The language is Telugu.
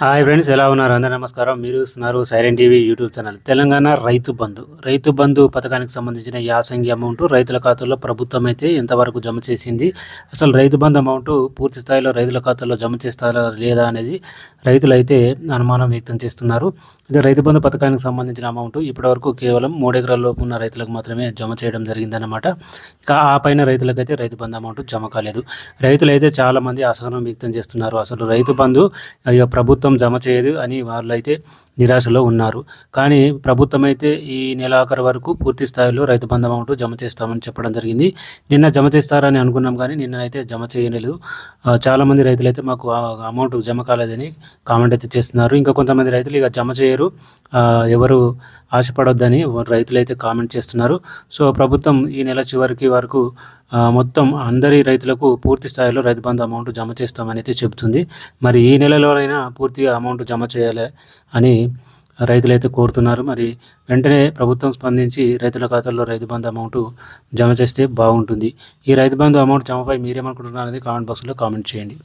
హాయ్ ఫ్రెండ్స్ ఎలా ఉన్నారు? అందరూ నమస్కారం. మీరు చూస్తున్నారు Siren TV YouTube channel. Telangana Rythu Bandhu. Rythu Bandhu పథకానికి సంబంధించిన యాసంగి అమౌంట్ రైతుల ఖాతాలో ప్రభుత్వం అయితే ఎంతవరకు జమ చేసింది? అసలు రైతు బంధు అమౌంట్ పూర్తి స్థాయిలో రైతుల ఖాతాలో జమ చేస్తారా లేదా అనేది రైతులు అయితే అనుమానం వ్యక్తం చేస్తున్నారు. ఇది రైతు బంధు పథకానికి సంబంధించిన అమౌంట్ ఇప్పటివరకు కేవలం మూడు లోపు ఉన్న రైతులకు మాత్రమే జమ చేయడం జరిగిందన్నమాట. ఇక ఆ పైన రైతులకైతే రైతు బంధు అమౌంట్ జమ కాలేదు. రైతులు అయితే చాలామంది అసహనం వ్యక్తం చేస్తున్నారు. అసలు రైతు బంధు ప్రభుత్వం మొత్తం జమ చేయదు అని వాళ్ళైతే నిరాశలో ఉన్నారు. కానీ ప్రభుత్వం అయితే ఈ నెలాఖరు వరకు పూర్తి స్థాయిలో రైతు బంధు అమౌంట్ జమ చేస్తామని చెప్పడం జరిగింది. నిన్న జమ చేస్తారని అనుకున్నాం కానీ నిన్న అయితే జమ చేయలేదు. చాలామంది రైతులు అయితే మాకు అమౌంట్ జమ కాలేదని కామెంట్ అయితే చేస్తున్నారు. ఇంకా కొంతమంది రైతులు ఇక జమ చేయరు. ఎవరు ఆశపడొద్దని రైతులు అయితే కామెంట్ చేస్తున్నారు. సో ప్రభుత్వం ఈ నెల చివరికి వరకు మొత్తం అందరి రైతులకు పూర్తి స్థాయిలో రైతు బంధు అమౌంట్ జమ చేస్తామని అయితే చెబుతుంది. మరి ఈ నెలలోనైనా పూర్తిగా అమౌంట్ జమ చేయాలి అని రైతులైతే కోరుతున్నారు. మరి వెంటనే ప్రభుత్వం స్పందించి రైతుల ఖాతాల్లో రైతు బంధు అమౌంట్ జమ చేస్తే బాగుంటుంది. ఈ రైతు బంధు అమౌంట్ జమపై మీరేమనుకుంటున్నారు అనేది కామెంట్ బాక్స్లో కామెంట్ చేయండి.